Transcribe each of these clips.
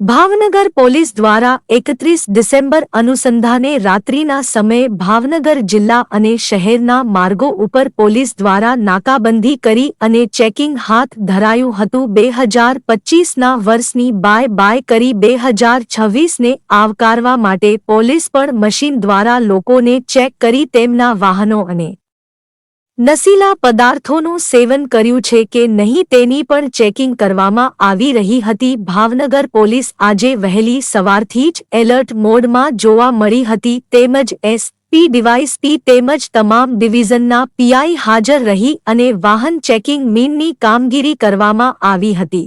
Bhavnagar police દ્વારા એકત્રીસ December અનુસંધાને રાત્રિના સમયે ભાવનગર જિલ્લા અને શહેરના માર્ગો ઉપર પોલીસ દ્વારા નાકાબંધી કરી અને ચેકિંગ હાથ ધરાયું હતું. બે હજાર પચીસના વર્ષની બાય બાય કરી બે હજાર છવ્વીસને આવકારવા માટે પોલીસ પણ મશીન દ્વારા લોકોને ચેક કરી તેમના વાહનો અને નશીલા પદાર્થોનું સેવન કર્યું છે કે નહીં તેની પણ ચેકિંગ કરવામાં આવી રહી હતી. ભાવનગર પોલીસ આજે વહેલી સવારથી જ એલર્ટ મોડમાં જોવા મળી હતી. તેમજ એસપી, ડીવાયસપી તેમજ તમામ ડિવિઝનના પીઆઈ હાજર રહી અને વાહન ચેકિંગ મીનની કામગીરી કરવામાં આવી હતી.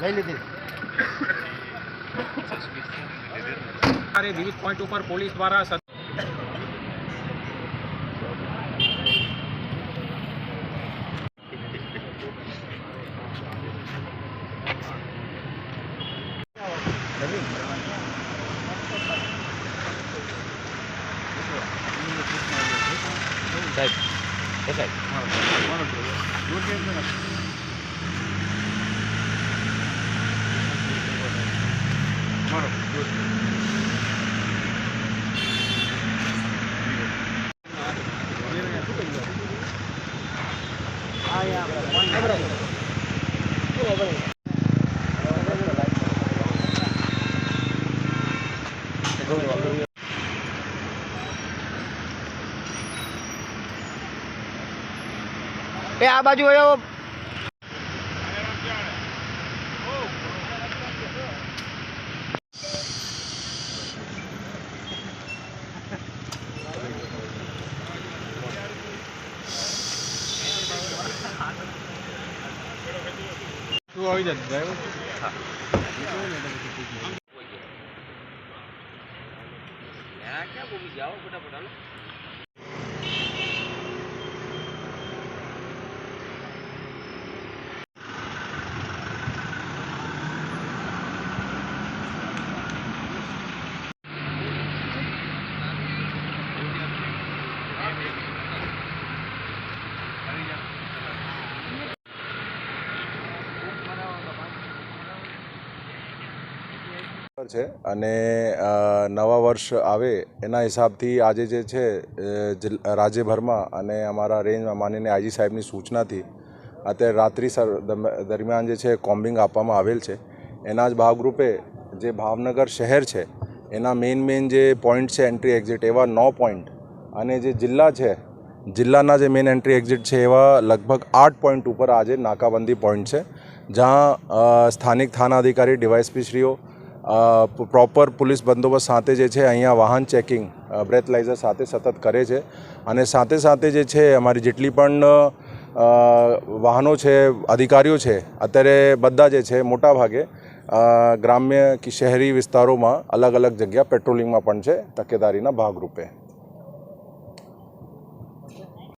લઈ લીધી. વિવિધ પોઈન્ટ ઉપર પોલીસ દ્વારા સતત એ આ બાજુ આવ્યો તું આવી જા ડ્રાઈવર છે. અને નવા વર્ષ આવે એના હિસાબથી આજે જે છે રાજ્યભરમાં અને અમારા રેન્જમાં માનીને આઈજી સાહેબની સૂચનાથી અત્યારે રાત્રિ દરમિયાન જે છે કોમ્બિંગ આપવામાં આવેલ છે. એના જ ભાગરૂપે જે ભાવનગર શહેર છે, એના મેઇન મેઇન જે પોઈન્ટ છે એન્ટ્રી એક્ઝિટ, એવા નો પોઈન્ટ અને જે જિલ્લા છે, જિલ્લાના જે મેઇન એન્ટ્રી એક્ઝિટ છે એવા લગભગ આઠ પોઈન્ટ ઉપર આજે નાકાબંધી પોઈન્ટ છે. જ્યાં સ્થાનિક થાના અધિકારી ડીવાયસપી શ્રીઓ પ્રોપર પોલીસ બંદોબસ્ત સાથે જે છે, અહીંયા વાહન ચેકિંગ બ્રેથલાઇઝર સાથે સતત કરે છે. અને સાથે સાથે જે છે, અમારી જેટલી પણ વાહનો છે, અધિકારીઓ છે, અત્યારે બધા જે છે, મોટા ભાગે ગ્રામ્ય કે શહેરી વિસ્તારોમાં અલગ અલગ જગ્યા પેટ્રોલિંગમાં પણ છે, તકેદારીના ભાગરૂપે.